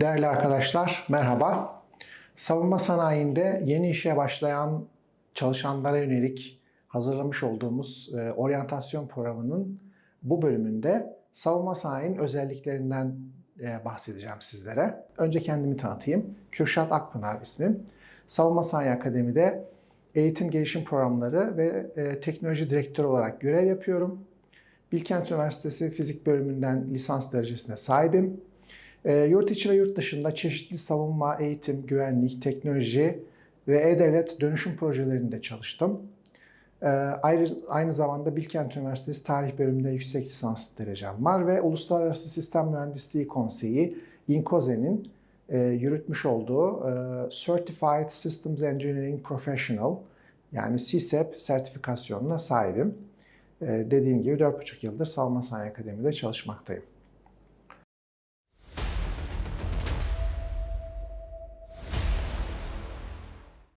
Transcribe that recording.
Değerli arkadaşlar, merhaba. Savunma sanayinde yeni işe başlayan çalışanlara yönelik hazırlamış olduğumuz e, oryantasyon programının bu bölümünde savunma sanayinin özelliklerinden e, bahsedeceğim sizlere. Önce kendimi tanıtayım. Kürşat Akpınar ismim. Savunma Sanayi Akademi'de eğitim gelişim programları ve e, teknoloji direktörü olarak görev yapıyorum. Bilkent Üniversitesi Fizik Bölümünden lisans derecesine sahibim. E, yurt içi ve yurt dışında çeşitli savunma, eğitim, güvenlik, teknoloji ve e-devlet dönüşüm projelerinde çalıştım. E, ayrı, aynı zamanda Bilkent Üniversitesi Tarih Bölümünde yüksek lisans derecem var ve Uluslararası Sistem Mühendisliği Konseyi İNKOZE'nin e, yürütmüş olduğu e, Certified Systems Engineering Professional yani CSEP sertifikasyonuna sahibim. E, dediğim gibi 4,5 yıldır Savunma Sanayi Akademi'de çalışmaktayım.